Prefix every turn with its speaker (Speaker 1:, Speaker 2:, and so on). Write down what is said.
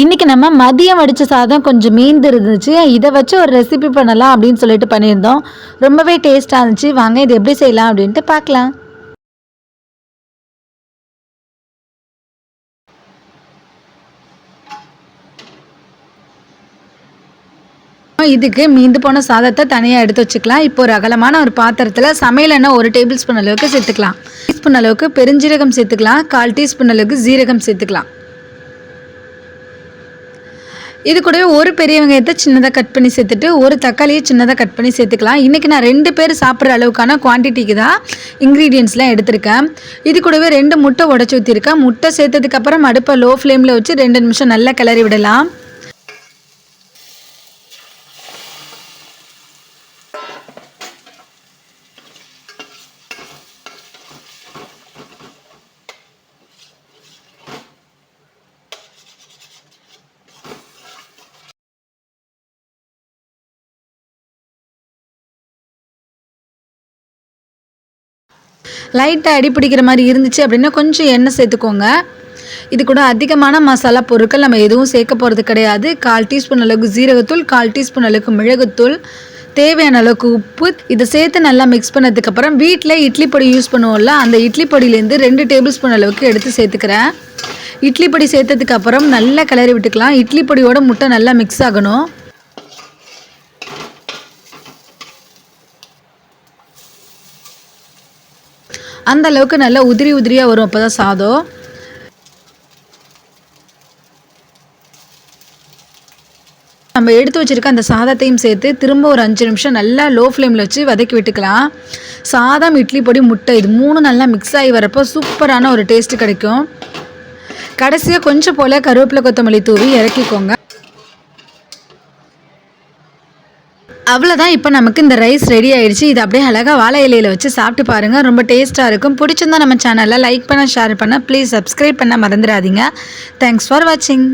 Speaker 1: இன்றைக்கி நம்ம மதியம் வடித்த சாதம் கொஞ்சம் மீந்து இருந்துச்சு இதை வச்சு ஒரு ரெசிபி பண்ணலாம் அப்படின்னு சொல்லிட்டு பண்ணியிருந்தோம். ரொம்பவே டேஸ்ட்டாக இருந்துச்சு. வாங்க இது எப்படி செய்யலாம் அப்படின்ட்டு பார்க்கலாம். இதுக்கு மீந்து போன சாதத்தை தனியாக எடுத்து வச்சுக்கலாம். இப்போ ஒரு அகலமான ஒரு பாத்திரத்தில் சமையல் எண்ணெய் ஒரு டேபிள் ஸ்பூன் அளவுக்கு சேர்த்துக்கலாம். டீஸ்பூன் அளவுக்கு பெருஞ்சீரகம் சேர்த்துக்கலாம். கால் டீஸ்பூன் அளவுக்கு ஜீரகம் சேர்த்துக்கலாம். இது கூடவே ஒரு பெரிய வெங்காயத்தை சின்னதாக கட் பண்ணி சேர்த்துட்டு ஒரு தக்காளியை சின்னதாக கட் பண்ணி சேர்த்துக்கலாம். இன்றைக்கி நான் ரெண்டு பேர் சாப்பிட்ற அளவுக்கான குவான்டிட்டிக்கு தான் இன்க்ரீடியன்ஸ்லாம் எடுத்திருக்கேன். இது கூடவே ரெண்டு முட்டை உடச்சி ஊற்றிருக்கேன் முட்டை சேர்த்ததுக்கப்புறம் அடுப்பை லோ ஃப்ளேமில் வச்சு ரெண்டு நிமிஷம் நல்லா கிளறி விடலாம். லைட்டாக அடி பிடிக்கிற மாதிரி இருந்துச்சு அப்படின்னா கொஞ்சம் எண்ணெய் சேர்த்துக்கோங்க. இது கூட அதிகமான மசாலா பொருட்கள் நம்ம எதுவும் சேர்க்க போகிறது கிடையாது. கால் டீஸ்பூன் அளவுக்கு ஜீரகத்தூள் கால் டீஸ்பூன் அளவுக்கு மிளகுத்தூள் தேவையான அளவுக்கு உப்பு. இதை சேர்த்து நல்லா மிக்ஸ் பண்ணதுக்கப்புறம் வீட்டில் இட்லி பொடி யூஸ் பண்ணுவோம்ல அந்த இட்லி பொடியிலேருந்து ரெண்டு டேபிள் ஸ்பூன் அளவுக்கு எடுத்து சேர்த்துக்கிறேன். இட்லி பொடி சேர்த்ததுக்கப்புறம் நல்லா கிளறி விட்டுக்கலாம். இட்லி பொடியோட முட்டை நல்லா மிக்ஸ் ஆகணும். அந்த அளவுக்கு நல்லா உதிரி உதிரியாக வரும் அப்போ தான் சாதம். நம்ம எடுத்து வச்சுருக்க அந்த சாதத்தையும் சேர்த்து திரும்ப ஒரு அஞ்சு நிமிஷம் நல்லா லோ ஃப்ளேமில் வச்சு வதக்கி விட்டுக்கலாம். சாதம் இட்லி பொடி முட்டை இது மூணு நல்லா மிக்ஸ் ஆகி வரப்போ சூப்பரான ஒரு டேஸ்ட்டு கிடைக்கும். கடைசியாக கொஞ்சம் போல் கருவேப்பிலை கொத்தமல்லி தூவி இறக்கிக்கோங்க. அவ்வளோதான் இப்போ நமக்கு இந்த ரைஸ் ரெடி ஆயிடுச்சு இது அப்படியே அழகாக வாழை இலையில் வச்சு சாப்பிட்டு பாருங்கள் ரொம்ப டேஸ்ட்டாக இருக்கும். பிடிச்சிருந்தா நம்ம சேனலில் லைக் பண்ண ஷேர் பண்ண ப்ளீஸ் சப்ஸ்கிரைப் பண்ண மறந்துடாதீங்க. தேங்க்ஸ் ஃபார் வாட்சிங்